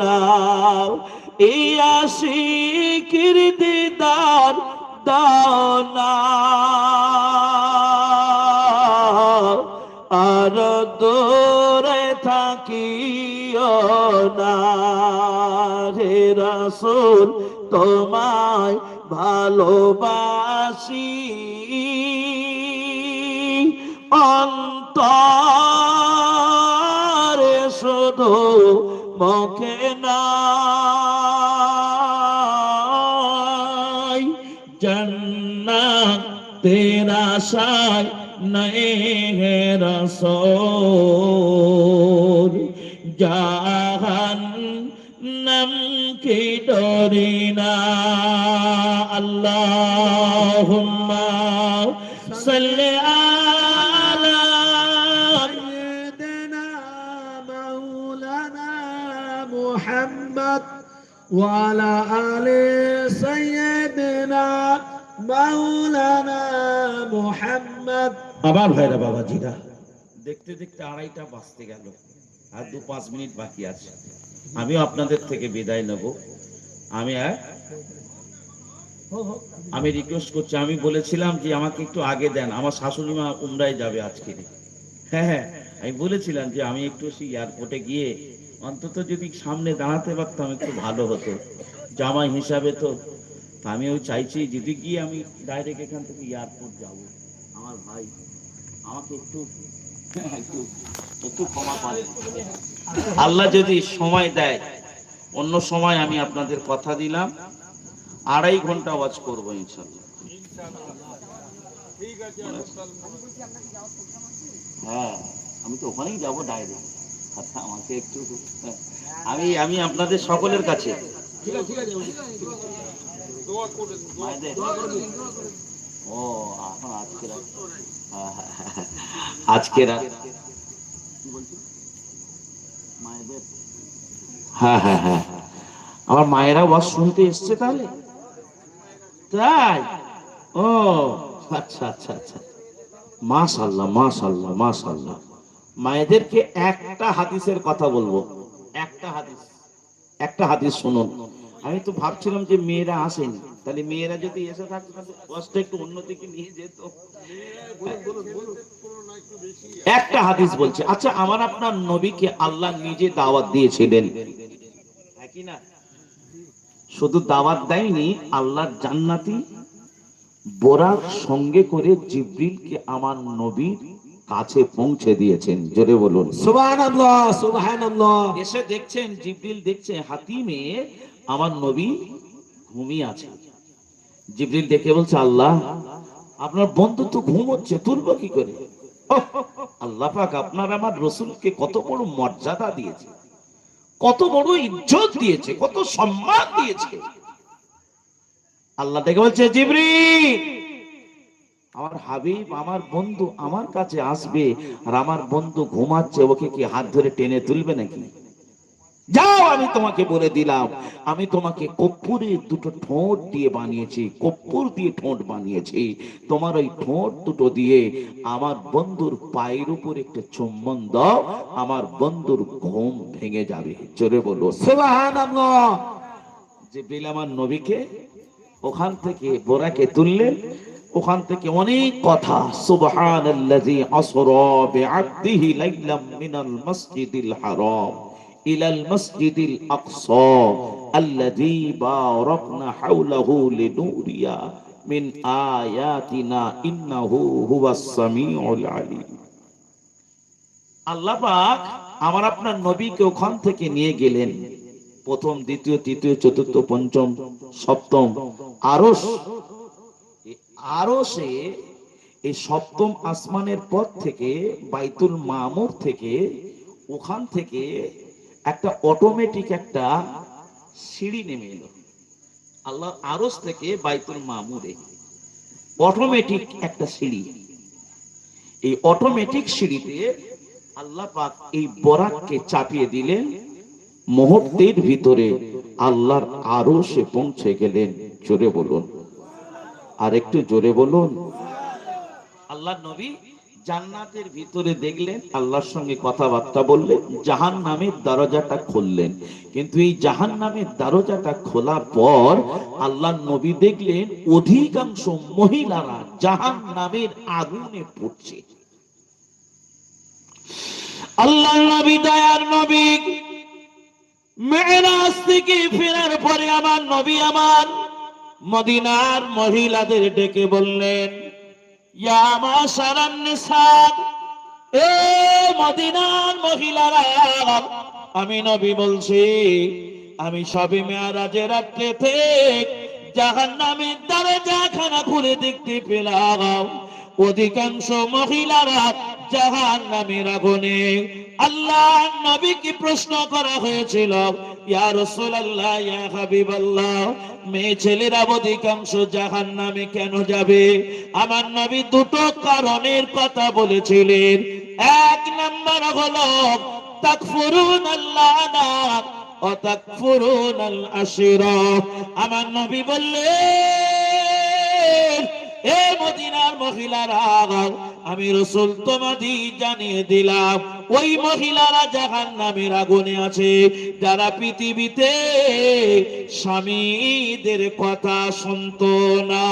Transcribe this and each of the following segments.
না ইয়াসি কিরদিদার দানা আর দূরে থাকিও না হে রাসূল তোমায় ভালোবাসি। অন্তরে শুধু মুখে নাই। জন্নাত তেরা সায় নয়ে হে রসোল। জাহান নম কি ডরিনা আল্লাহুম্মা সাল্লি وعلى آل سيدنا مولانا محمد আবার ভাইরা বাবাজিরা দেখতে দেখতে আড়াইটা বাজতে গেল আর দু পাঁচ মিনিট বাকি আছে আমিও আপনাদের থেকে বিদায় নেব আমি আর আমি রিকোয়েস্ট করছি আমি বলেছিলাম যে আমাকে একটু আগে দেন আমার শাশুড়ি মা উমরায় যাবে আজকে হ্যাঁ হ্যাঁ আমি বলেছিলাম যে আমি একটু সেই এয়ারপোর্টে গিয়ে অন্তত যদি সামনে দাঁড়াতে পারতাম একটু ভালো হতো। জামাই হিসাবে তো। তা আমিও চাইছি যদি গিয়ে আমি ডাইরেক্ট এখান থেকে এয়ারপোর্ট যাব। আমার ভাই আমাকে একটু একটু একটু ক্ষমা করে আল্লাহ যদি সময় দেয় অন্য সময় আমি আপনাদের কথা দিলাম। আড়াই ঘণ্টা ওয়াচ করব ইনশাল্লাহ হ্যাঁ আমি তো ওখানেই যাব ডাইরেক্ট আচ্ছা আমাকে একটু আমি আমি আপনাদের সকলের কাছে। ও এখন আজকে হ্যাঁ, হ্যাঁ, হ্যাঁ, আজকে হ্যাঁ হ্যাঁ। আমার মায়েরা ওয়াজ শুনতে এসছে তাহলে? তাই? ও আচ্ছা আচ্ছা আচ্ছা। মাশাল্লাহ মাশাল্লাহ মাশাল্লাহ। মায়েদেরকে একটা হাদিসের কথা বলব। একটা হাদিস। একটা হাদিস শুনুন। আমি তো ভাবছিলাম যে মেয়েরা আসেনি। তাহলে মেয়েরা যদি এসে থাকতো একটু অন্যদিকে নিয়ে যেত। একটা হাদিস বলছে আচ্ছা আমার আপনার নবীকে আল্লাহ নিজে দাওয়াত দিয়েছিলেন। না? শুধু দাওয়াত দেয়নি আল্লাহর জান্নাতি বোরার সঙ্গে করে জিব্রিলকে আমার নবীর কাছে পৌঁছে দিয়েছেন। জোরে বলুন। এসে দেখছেন জিবরিল দেখছে হাতিমে আমার নবী ঘুমিয়ে আছে। জিবরিল দেখে বলছে আল্লাহ আপনার বন্ধু তো ঘুম হচ্ছে তুলব কি করে? আল্লাহ পাক আপনার আমার রসুলকে কত বড় মর্যাদা দিয়েছে কত বড় ইজ্জত দিয়েছে কত সম্মান দিয়েছে। আল্লাহ দেখে বলছে জিবরিল আমার হাবিব, আমার বন্ধু আমার কাছে আসবে আর আমার বন্ধু ঘুমাচ্ছে, ওকে কি হাত ধরে টেনে তুলবে নাকি? যাও, আমি তোমাকে বলে দিলাম। আমি তোমাকে কপ্পুরে দুটো ঠোঁট দিয়ে বানিয়েছি, কপ্পুর দিয়ে ঠোঁট বানিয়েছি। তোমার ওই ঠোঁট দুটো দিয়ে আমার বন্ধুর পায়ের উপর একটা চুম্বন দাও, আমার বন্ধুর ঘুম ভেঙে যাবে। চলে বলো যে বিল আমার নবীকে ওখান থেকে বোরাকে তুললেন ওখান থেকে অনেক কথা। আসরা লাইলাম মিনাল মাসজিদিল হারাম ইলাল মাসজিদিল আকসা আল্লাযী বারাকনা হাওলাহু লিনুরিয়া মিন আয়াতিনা ইন্নাহু হুয়াস সামিউল আল্লাহ পাক আমার আপনার নবীকে ওখান থেকে নিয়ে গেলেন। প্রথম, দ্বিতীয়, তৃতীয়, চতুর্থ, পঞ্চম, সপ্তম আরস এই আরসে এই সপ্তম আসমানের পর থেকে, বাইতুল মামুর থেকে, ওখান থেকে একটা অটোমেটিক একটা সিঁড়ি নেমে এলো। আল্লাহ আরস থেকে বাইতুল মামুরে অটোমেটিক একটা সিঁড়ি। এই অটোমেটিক সিঁড়িতে আল্লাহ পাক এই বরাককে চাপিয়ে দিলেন, মুহূর্তের ভিতরে আল্লাহর আরও সে পৌঁছে গেলেন, জোরে বলুন। আর একটু জোরে বলুন। আল্লাহ নবী জান্নাতের ভিতরে দেখলেন, আল্লাহর সঙ্গে কথাবার্তা বললেন জাহান নামের দরজাটা খুললেন। কিন্তু এই জাহান নামের দরজাটা খোলার পর আল্লাহ নবী দেখলেন, অধিকাংশ মহিলারা জাহান নামের আগুনে পড়ছে। আল্লাহ নবী, দয়ার নবী, মেয়েরাজ থেকে ফেরার পরে আমার নবী আমার মদিনার মহিলাদের ডেকে বললেন মদিনার মহিলারা, আমি নবী বলছি, আমি সবে মেয়ারাজের রাত্রে থেকে জাহান্নামের দরজা খানা খুলে দেখতে পেলাম। অধিকাংশ মহিলারা জাহান নামের আগুনে। আল্লাহ নবীকে প্রশ্ন করা হয়েছিল কেন যাবে? আমার নবী দুটো কারণের কথা বলেছিলেন। এক নাম্বার হলো, তাকফুরুন আল্লাহ আমার নবী বললেন এ মদিনার মহিলারা আমি রসুল তোমাদি জানিয়ে দিলাম ওই মহিলারা জাহান নামের আগুনে আছে যারা পৃথিবীতে স্বামীদের কথা শুনত না।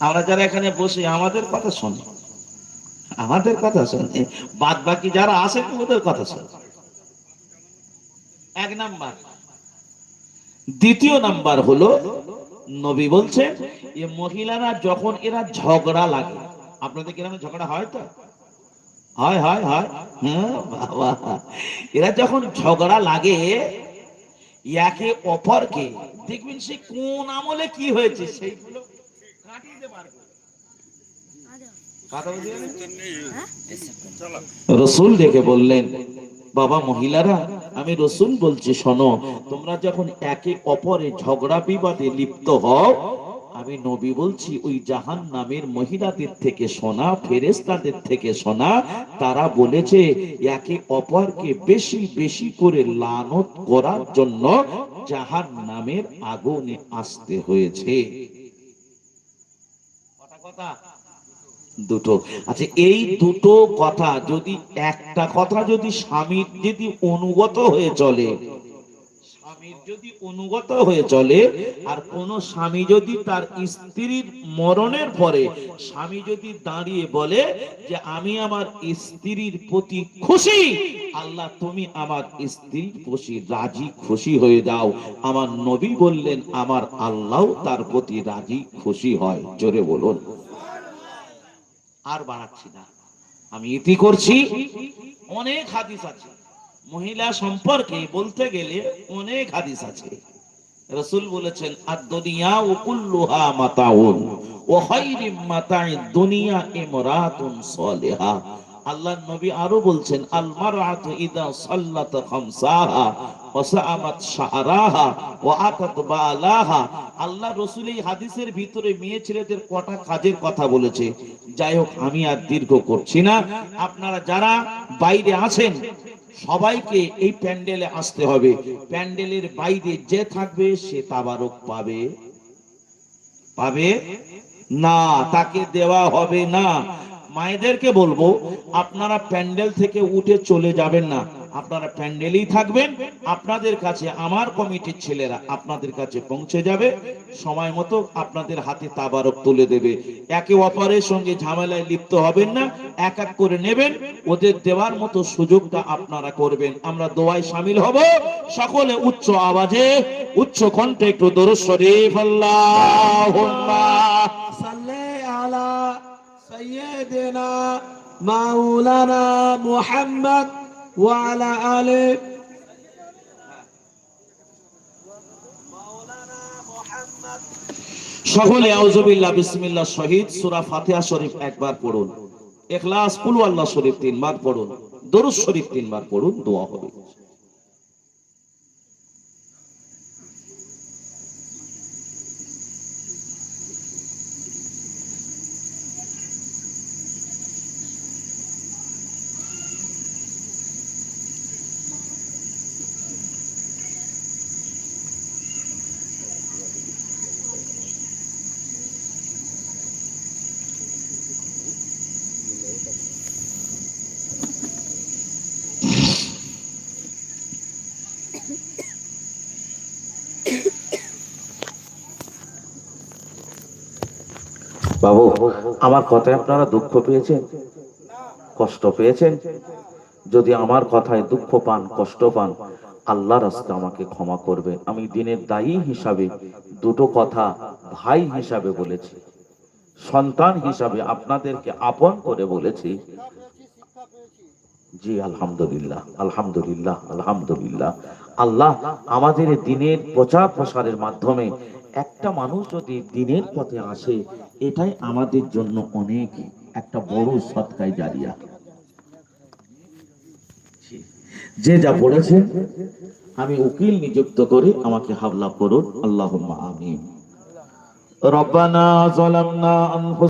আমরা যারা এখানে বসে আমাদের কথা শোনে আমাদের কথা শোনে বাদ বাকি যারা আসে ওদের কথা শোনে। এক নাম্বার। দ্বিতীয় নাম্বার হলো নবী বলছেন এ মহিলারা যখন এরা ঝগড়া লাগে আপনাদের কীরকম ঝগড়া হয় তো? হয় হয় হয়। হ্যাঁ বাবা। এরা যখন ঝগড়া লাগে একে অপরকে দেখবেন সে কোন আমলে কি হয়েছে সেইগুলো কাটিয়ে দিতে পারবে কথা পারলেন? রসুল ডেকে বললেন বাবা মহিলারা, আমি রসুল বলছি, শোনো, তোমরা যখন একে অপরে ঝগড়া বিবাদে লিপ্ত হও, আমি নবী বলছি, ওই জাহান নামের মহিলাদের থেকে শোনা ফেরেস্তাদের থেকে শোনা, তারা বলেছে, একে অপরকে বেশি বেশি করে লানত করার জন্য জাহান নামের আগুনে আসতে হয়েছে। কথা। দুটো। আচ্ছা এই দুটো কথা যদি একটা কথা যদি স্বামীর যদি অনুগত হয়ে চলে, স্বামীর যদি অনুগত হয়ে চলে, আর কোন স্বামী যদি তার স্ত্রীর মরণের পরে স্বামী যদি দাঁড়িয়ে বলে যে, আমি আমার স্ত্রীর প্রতি খুশি, আল্লাহ তুমি আমার স্ত্রীর প্রতি রাজি, খুশি হয়ে দাও। আমার নবী বললেন, আমার আল্লাহ তার প্রতি রাজি, খুশি হয়। জোরে বলুন। আর বাড়াচ্ছি না। আমি ইতি করছি, অনেক হাদিস আছে। মহিলা সম্পর্কে বলতে গেলে অনেক হাদিস আছে। রসুল বলেছেন আর দুনিয়া ও কুল্লুহা মাতাউন, ও হাইরি মাতায় দুনিয়া ইমরাতুন সালিহা। আল্লাহ নবী আরও বলছেন আল্লাহ রসুল এই হাদিসের ভিতরে মেয়ে ছেলেদের কটা কাজের কথা বলেছে। যাই হোক, আমি আর দীর্ঘ করছি না। আপনারা যারা বাইরে আছেন, সবাইকে এই প্যান্ডেলে আসতে হবে। প্যান্ডেলের বাইরে যে থাকবে, সে তাবারক পাবে। পাবে? না, তাকে দেওয়া হবে না। মায়েদেরকে বলব, আপনারা প্যান্ডেল থেকে উঠে চলে যাবেন না। আপনারা প্যান্ডেলেই থাকবেন। আপনাদের কাছে আমার কমিটির ছেলেরা আপনাদের কাছে পৌঁছে যাবে। সময় মতো আপনাদের হাতে তাবারক তুলে দেবে। একে অপরের সঙ্গে ঝামেলায় লিপ্ত হবেন না। এক এক করে নেবেন। ওদের দেওয়ার মতো সুযোগটা আপনারা করবেন। আমরা দোয়ায় সামিল হব। সকলে উচ্চ আওয়াজে, উচ্চ কণ্ঠে একটু দরুদ শরীফ আল্লাহ سيدنا مولانا محمد وعلى آله مولانا محمد সকলে আউযুবিল্লাহ বিসমিল্লাহ শহীদ সূরা ফাতিহা শরীফ একবার পড়ুন ইখলাস কুল আল্লাহ শরীফ তিনবার পড়ুন দরুদ শরীফ তিনবার পড়ুন দোয়া হবে বাবু, আমার কথায় আপনারা দুঃখ পেয়েছেন? কষ্ট পেয়েছেন? যদি আমার কথায় দুঃখ পান, কষ্ট পান আল্লাহ রাস্তা আমাকে ক্ষমা করবে আমি দিনের দায়ী হিসাবে দুটো কথা ভাই হিসাবে বলেছি। সন্তান হিসাবে আপনাদেরকে আপন করে বলেছি। জি, আলহামদুলিল্লাহ আলহামদুলিল্লাহ আলহামদুলিল্লাহ। আল্লাহ আমাদের দিনের প্রচার প্রসারের মাধ্যমে একটা মানুষ যদি দিনের পথে আসে, এটাই আমাদের জন্য অনেক, একটা বড় সৎকায় জারিয়া। যে যা বলেছে, আমি উকিল নিযুক্ত করে আমাকে হাবলা করুন। আল্লাহ আমিন। রব্বানা জালামনা আনফুস